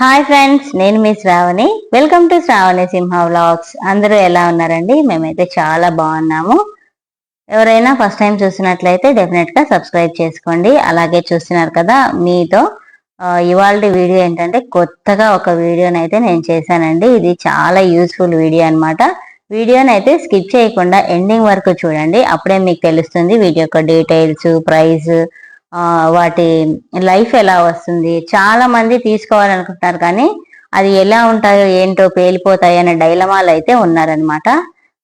Hi friends నేను మీ Sravani. Welcome to Sravani Simha vlogs అందరూ ఎలా ఉన్నారండి? మేమైతే చాలా బాగున్నాము. ఎవరైనా ఫస్ట్ టైం చూసినట్లయితే డెఫినెట్గా సబ్స్క్రైబ్ చేసుకోండి. అలాగే చూస్తున్నారు కదా మీతో ఇవాళ వీడియో ఏంటంటే కొత్తగా ఒక వీడియోని అయితే నేను చేశానండి. ఇది చాలా యూస్ఫుల్ వీడియో అనమాట వీడియోని అయితే స్కిప్ చేయకుండా ఎండింగ్ వరకు చూడండి. అప్పుడే మీకు తెలుస్తుంది వీడియో యొక్క డీటెయిల్స్ ప్రైస్ వాటి లైఫ్ ఎలా వస్తుంది? చాలా మంది తీసుకోవాలనుకుంటున్నారు కానీ అది ఎలా ఉంటాయో ఏంటో పేలిపోతాయి అనే డైలమాలు అయితే ఉన్నారనమాట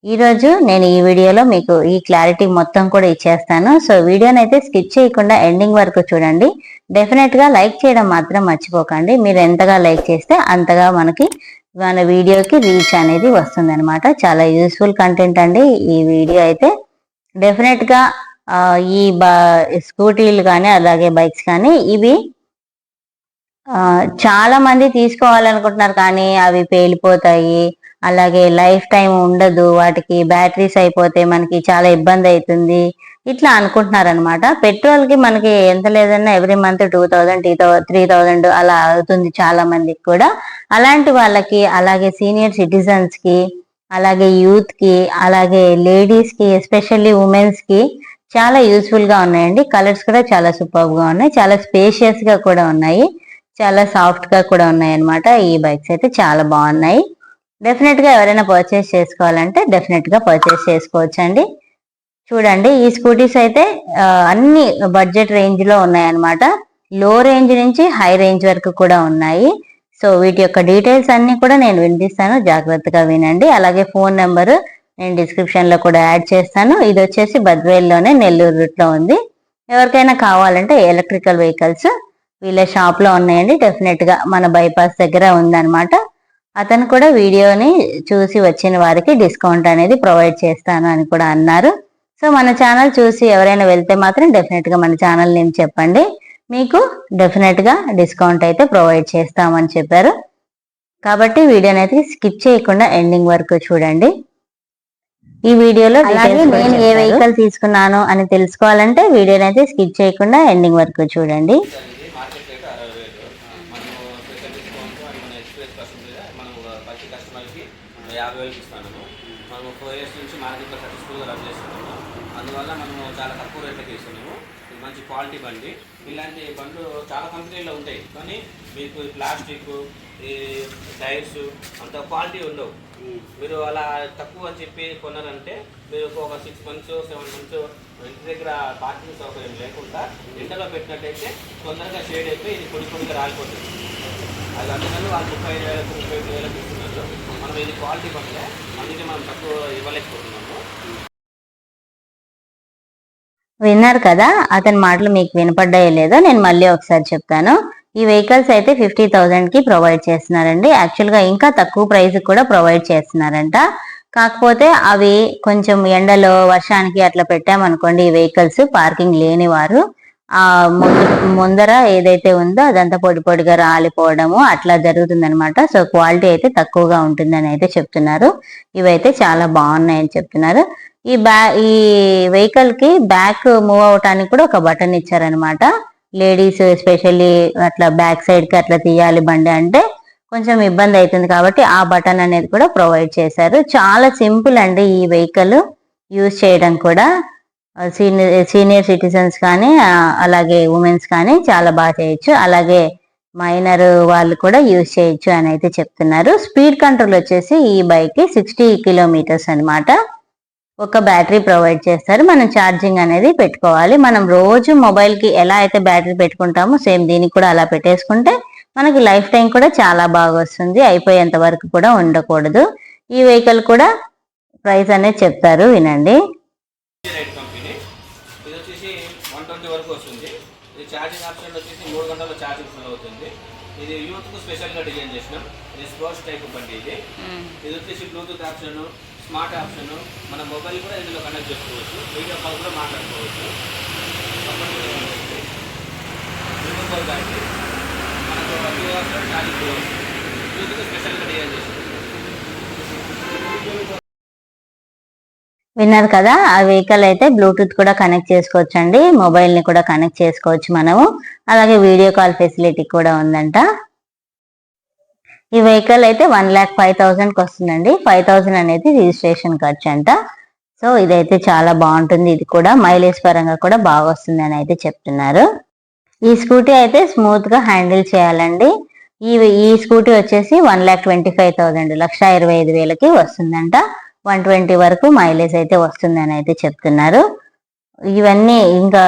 ఈరోజు నేను ఈ వీడియోలో మీకు ఈ క్లారిటీ మొత్తం కూడా ఇచ్చేస్తాను. సో వీడియోని అయితే స్కిప్ చేయకుండా ఎండింగ్ వరకు చూడండి. డెఫినెట్గా లైక్ చేయడం మాత్రం మర్చిపోకండి. మీరు ఎంతగా లైక్ చేస్తే అంతగా మనకి మన వీడియోకి రీచ్ అనేది వస్తుంది చాలా యూస్ఫుల్ కంటెంట్ అండి ఈ వీడియో అయితే. డెఫినెట్గా ఈ ఈ స్కూటీలు కానీ అలాగే బైక్స్ కానీ ఇవి చాలా మంది తీసుకోవాలనుకుంటున్నారు కానీ అవి పేలిపోతాయి. అలాగే లైఫ్ టైం ఉండదు. వాటికి బ్యాటరీస్ అయిపోతే మనకి చాలా ఇబ్బంది అవుతుంది ఇట్లా అనుకుంటున్నారు అనమాట పెట్రోల్కి మనకి ఎంత లేదన్నా every month two thousand to three thousand అలా అవుతుంది చాలా మందికి కూడా. అలాంటి వాళ్ళకి అలాగే సీనియర్ సిటిజన్స్కి అలాగే యూత్కి అలాగే లేడీస్కి ఎస్పెషల్లీ ఉమెన్స్కి చాలా యూస్ఫుల్గా ఉన్నాయండి. కలర్స్ కూడా చాలా సూపర్గా ఉన్నాయి. చాలా స్పేషియస్గా కూడా ఉన్నాయి. చాలా సాఫ్ట్గా కూడా ఉన్నాయి అనమాట ఈ బైక్స్ అయితే చాలా బాగున్నాయి. డెఫినెట్గా ఎవరైనా పర్చేస్ చేసుకోవాలంటే డెఫినెట్గా పర్చేస్ చేసుకోవచ్చండి. చూడండి ఈ స్కూటీస్ అయితే అన్ని బడ్జెట్ రేంజ్లో ఉన్నాయన్నమాట. లో రేంజ్ నుంచి హై రేంజ్ వరకు కూడా ఉన్నాయి. సో వీటి యొక్క డీటెయిల్స్ అన్ని కూడా నేను వినిపిస్తాను. జాగ్రత్తగా వినండి. అలాగే ఫోన్ నెంబరు నేను డిస్క్రిప్షన్లో కూడా యాడ్ చేస్తాను. ఇది వచ్చేసి బద్వేల్లోనే నెల్లూరు రూట్లో ఉంది. ఎవరికైనా కావాలంటే ఎలక్ట్రికల్ వెహికల్స్ వీళ్ళ షాప్లో ఉన్నాయండి. డెఫినెట్గా మన బైపాస్ దగ్గర ఉందన్నమాట. అతను కూడా వీడియోని చూసి వచ్చిన వారికి డిస్కౌంట్ అనేది ప్రొవైడ్ చేస్తాను అని కూడా అన్నారు. సో మన ఛానల్ చూసి ఎవరైనా వెళ్తే మాత్రం డెఫినెట్గా మన ఛానల్ నేను చెప్పండి. మీకు డెఫినెట్గా డిస్కౌంట్ అయితే ప్రొవైడ్ చేస్తామని చెప్పారు. కాబట్టి వీడియోని అయితే స్కిప్ చేయకుండా ఎండింగ్ వరకు చూడండి. ఈ వీడియోలో అలాగే నేను ఏ వెహికల్ తీసుకున్నాను అని తెలుసుకోవాలంటే వీడియోని అయితే స్కిప్ చేయకుండా ఎండింగ్ వరకు చూడండి మార్కెట్ రేట్ అరవై వేలు మనము స్పెషల్ డిస్కౌంట్ అని మన ఎక్స్ప్రెస్ కస్టమర్ మనం ప్రతి కస్టమర్కి యాభై వేలకి ఇస్తున్నాము మనము ఫోర్ ఇయర్స్ నుంచి మార్కెట్లో సక్సెస్ఫుల్గా రన్ చేస్తున్నాము అందువల్ల మనము చాలా తక్కువ రేట్లకి ఇస్తున్నాము మంచి క్వాలిటీ బండి. ఇలాంటి బండ్లు చాలా కంపెనీల్లో ఉంటాయి. కానీ మీకు ప్లాస్టిక్ ఈ టైర్స్ అంత క్వాలిటీ ఉండవు. మీరు అలా తక్కువ అని చెప్పి కొన్నారంటే మీరు ఒక సిక్స్ మంత్స్ సెవెన్ మంత్స్ ఇంటి దగ్గర పార్కింగ్ సౌకర్యం లేకుండా ఎండలో పెట్టినట్టయితే తొందరగా షేడ్ అయిపోయి ఇది పొడి పొడిగా రాలిపోతుంది. అది అందుకని వాళ్ళు ముప్పై ఐదు వేలకు ముప్పై ఐదు వేలకు ఇస్తున్నారు. మనం ఇది క్వాలిటీ పట్లే అందుకే మనం తక్కువ ఇవ్వలేకపోతున్నాము. విన్నారు కదా అతని మాటలు మీకు వినపడ్డాయో లేదో నేను మళ్ళీ ఒకసారి చెప్తాను. ఈ వెహికల్స్ అయితే ఫిఫ్టీ థౌజండ్కి ప్రొవైడ్ చేస్తున్నారండి. యాక్చువల్గా ఇంకా తక్కువ ప్రైస్ కూడా ప్రొవైడ్ చేస్తున్నారంట. కాకపోతే అవి కొంచెం ఎండలో వర్షానికి అట్లా పెట్టామనుకోండి ఈ వెహికల్స్ పార్కింగ్ లేని వారు ఆ ముందు ముందర ఏదైతే ఉందో అదంతా పొడి పొడిగా రాలిపోవడము అట్లా జరుగుతుంది అనమాట సో క్వాలిటీ అయితే తక్కువగా ఉంటుందని అయితే చెప్తున్నారు. ఇవైతే చాలా బాగున్నాయని చెప్తున్నారు. ఈ బ్యా ఈ వెహికల్కి బ్యాక్ మూవ్ అవటానికి కూడా ఒక బటన్ ఇచ్చారనమాట లేడీస్ ఎస్పెషల్లీ అట్లా బ్యాక్ సైడ్కి అట్లా తీయాలి బండి అంటే కొంచెం ఇబ్బంది అవుతుంది కాబట్టి ఆ బటన్ అనేది కూడా ప్రొవైడ్ చేశారు. చాలా సింపుల్ అండి ఈ వెహికల్ యూజ్ చేయడం కూడా. సీనియర్ సీనియర్ సిటిజన్స్ కానీ అలాగే ఉమెన్స్ కానీ చాలా బాగా చేయొచ్చు. అలాగే మైనర్ వాళ్ళు కూడా యూజ్ చేయొచ్చు అని అయితే చెప్తున్నారు. స్పీడ్ కంట్రోల్ వచ్చేసి ఈ బైక్కి సిక్స్టీ కిలోమీటర్స్ అనమాట ఒక బ్యాటరీ ప్రొవైడ్ చేస్తారు. మనం ఛార్జింగ్ అనేది పెట్టుకోవాలి. మనం రోజు మొబైల్కి ఎలా అయితే బ్యాటరీ పెట్టుకుంటామో సేమ్ దీనికి కూడా అలా పెట్టేసుకుంటే మనకి లైఫ్ టైం కూడా చాలా బాగా వస్తుంది. అయిపోయేంత వరకు కూడా ఉండకూడదు. ఈ వెహికల్ కూడా ప్రైస్ అనేది చెప్తారు. వినండి. ఇది వచ్చేసి వన్ ట్వంటీ వరకు వస్తుంది. ఇది ఛార్జింగ్ ఆప్షన్ వచ్చేసి మూడు గంటల ఛార్జింగ్ ఫుల్ అవుతుంది. ఇది యూత్కు స్పెషల్గా డిజైన్ చేసినాం. ఇది స్పోర్ట్స్ టైప్ బండి ఇది. ఇది వచ్చేసి బ్లూటూత్ ఆప్షన్ స్మార్ట్ ఆప్షన్ మన మొబైల్ కూడా ఇందులో కనెక్ట్ చేసుకోవచ్చు. వీడియో కాల్ కూడా మాట్లాడుకోవచ్చు. బ్యాటరీ మనకు టూ అవర్స్ ఛార్జింగ్ యూత్కు స్పెషల్గా డిజైన్ చేసినాం. విన్నారు కదా ఆ వెహికల్ అయితే బ్లూటూత్ కూడా కనెక్ట్ చేసుకోవచ్చు అండి మొబైల్ని కూడా కనెక్ట్ చేసుకోవచ్చు మనము. అలాగే వీడియో కాల్ ఫెసిలిటీ కూడా ఉందంట. ఈ వెహికల్ అయితే వన్ ల్యాక్ ఫైవ్ థౌసండ్కి వస్తుందండి. ఫైవ్ థౌసండ్ అనేది రిజిస్ట్రేషన్ ఖర్చు అంట. సో ఇదైతే చాలా బాగుంటుంది. ఇది కూడా మైలేజ్ పరంగా కూడా బాగా వస్తుంది అని అయితే చెప్తున్నారు. ఈ స్కూటీ అయితే స్మూత్గా హ్యాండిల్ చేయాలండి. ఈ ఈ స్కూటీ వచ్చేసి one lakh twenty five thousand లక్ష ఇరవై ఐదు వేలకి వస్తుందంట. వన్ ట్వంటీ వరకు మైలేజ్ అయితే వస్తుందని అయితే చెప్తున్నారు. ఇవన్నీ ఇంకా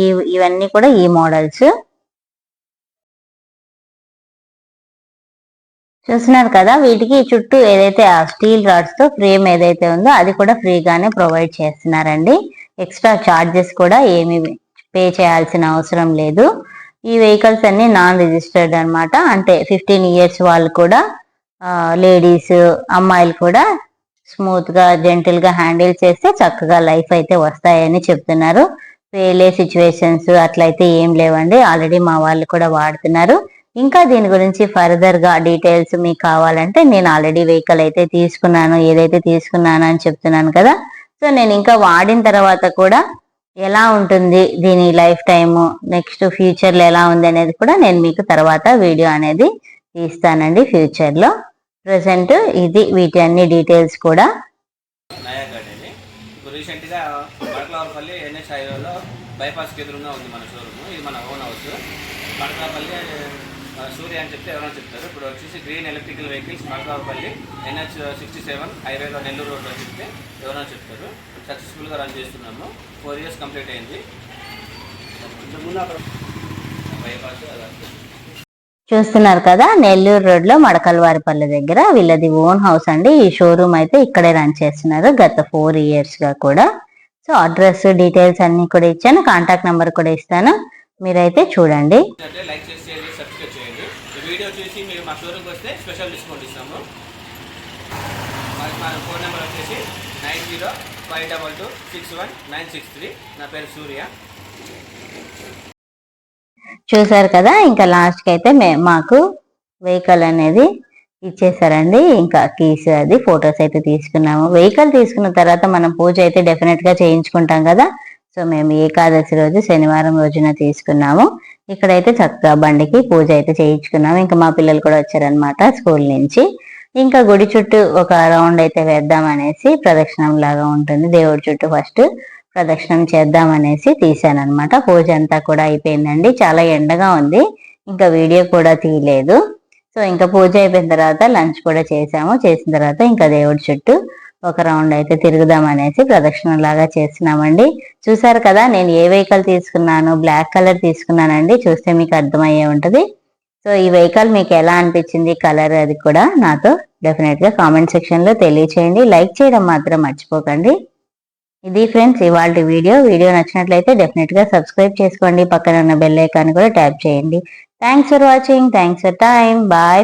ఈ ఇవన్నీ కూడా ఈ మోడల్స్. చూస్తున్నారు కదా వీటికి చుట్టూ ఏదైతే ఆ స్టీల్ రాడ్స్తో ఫ్రేమ్ ఏదైతే ఉందో అది కూడా ఫ్రీగానే ప్రొవైడ్ చేస్తున్నారండి. ఎక్స్ట్రా చార్జెస్ కూడా ఏమి పే చేయాల్సిన అవసరం లేదు. ఈ వెహికల్స్ అన్ని నాన్ రిజిస్టర్డ్ అనమాట అంటే ఫిఫ్టీన్ ఇయర్స్ వాళ్ళు కూడా లేడీస్ అమ్మాయిలు కూడా స్మూత్గా జెంటిల్గా హ్యాండిల్ చేస్తే చక్కగా లైఫ్ అయితే వస్తాయని చెప్తున్నారు. పేలే సిచ్యువేషన్స్ అట్లయితే ఏం లేవండి. ఆల్రెడీ మా వాళ్ళు కూడా వాడుతున్నారు. ఇంకా దీని గురించి ఫర్దర్గా డీటెయిల్స్ మీకు కావాలంటే నేను ఆల్రెడీ వెహికల్ అయితే తీసుకున్నాను ఏదైతే తీసుకున్నాను అని చెప్తున్నాను కదా. సో నేను ఇంకా వాడిన తర్వాత కూడా ఎలా ఉంటుంది దీని లైఫ్ టైము నెక్స్ట్ ఫ్యూచర్లో ఎలా ఉంది అనేది కూడా నేను మీకు తర్వాత వీడియో అనేది తీస్తానండి ఫ్యూచర్లో ప్రజెంట్ ఇది వీటి అన్ని డీటెయిల్స్ కూడా. రీసెంట్గా మడకలవరపల్లి ఎన్హెచ్ హైవేలో బైపాస్కి ఎదురుగా ఉంది మన షోరూమ్. ఇది మన ఓన్ హౌస్. సూర్య అని చెప్తే ఎవరైనా చెప్తారు. ఇప్పుడు వచ్చేసి green electrical vehicles Madakalapalli NH sixty seven హైవేలో నెల్లూరు రోడ్లో చెప్తే ఎవరైనా చెప్తారు. సక్సెస్ఫుల్గా రన్ చేస్తున్నాము. ఫోర్ ఇయర్స్ కంప్లీట్ అయింది. ఇంతకుముందు అక్కడ బైపాస్ అలా చూస్తున్నారు కదా నెల్లూరు రోడ్లో మడకల్వారిపల్లి దగ్గర వీళ్ళది ఓన్ హౌస్ అండి. ఈ షోరూమ్ అయితే ఇక్కడే రన్ చేస్తున్నారు గత ఫోర్ ఇయర్స్గా కూడా. సో అడ్రస్ డీటెయిల్స్ అన్ని కూడా ఇచ్చాను కాంటాక్ట్ నెంబర్ కూడా ఇస్తాను. మీరైతే చూడండి. లైక్ చేసి సబ్స్క్రైబ్ చేయండి. వీడియో చూసి మీరు మా షోరూమ్కి వస్తే స్పెషల్ డిస్కౌంట్ ఇస్తాము. మా ఫోన్ నెంబర్ వచ్చేసి nine zero five double two six one nine six three. నా పేరు సూర్య. చూసారు కదా ఇంకా లాస్ట్కి అయితే మే- మాకు వెహికల్ అనేది ఇచ్చేసారండి ఇంకా కీస్ అది ఫొటోస్ అయితే తీసుకున్నాము. వెహికల్ తీసుకున్న తర్వాత మనం పూజ అయితే డెఫినెట్గా చేయించుకుంటాం కదా సో మేము ఏకాదశి రోజు శనివారం రోజున తీసుకున్నాము. ఇక్కడైతే చక్కగా బండికి పూజ అయితే చేయించుకున్నాము. ఇంకా మా పిల్లలు కూడా వచ్చారనమాట స్కూల్ నుంచి. ఇంకా గుడి చుట్టూ ఒక రౌండ్ అయితే వేద్దాం అనేసి ప్రదక్షిణం లాగా ఉంటుంది. దేవుడి చుట్టూ ఫస్ట్ ప్రదక్షిణం చేద్దామనేసి తీశాను అనమాట పూజ అంతా కూడా అయిపోయిందండి. చాలా ఎండగా ఉంది. ఇంకా వీడియో కూడా తీయలేదు. సో ఇంకా పూజ అయిపోయిన తర్వాత లంచ్ కూడా చేసాము. చేసిన తర్వాత ఇంకా దేవుడి చుట్టూ ఒక రౌండ్ అయితే తిరుగుదాం అనేసి ప్రదక్షిణం లాగా చేస్తున్నామండి. చూసారు కదా నేను ఏ వెహికల్ తీసుకున్నాను? బ్లాక్ కలర్ తీసుకున్నానండి. చూస్తే మీకు అర్థమయ్యే ఉంటుంది. సో ఈ వెహికల్ మీకు ఎలా అనిపించింది? కలర్ అది కూడా నాతో డెఫినెట్గా కామెంట్ సెక్షన్లో తెలియచేయండి. లైక్ చేయడం మాత్రం మర్చిపోకండి. ఇది ఫ్రెండ్స్ ఇవాళ వీడియో. వీడియో నచ్చినట్లయితే డెఫినెట్గా సబ్స్క్రైబ్ చేసుకోండి. పక్కన ఉన్న బెల్ ఐకాన్ కూడా ట్యాప్ చేయండి. Thanks for watching thanks for time bye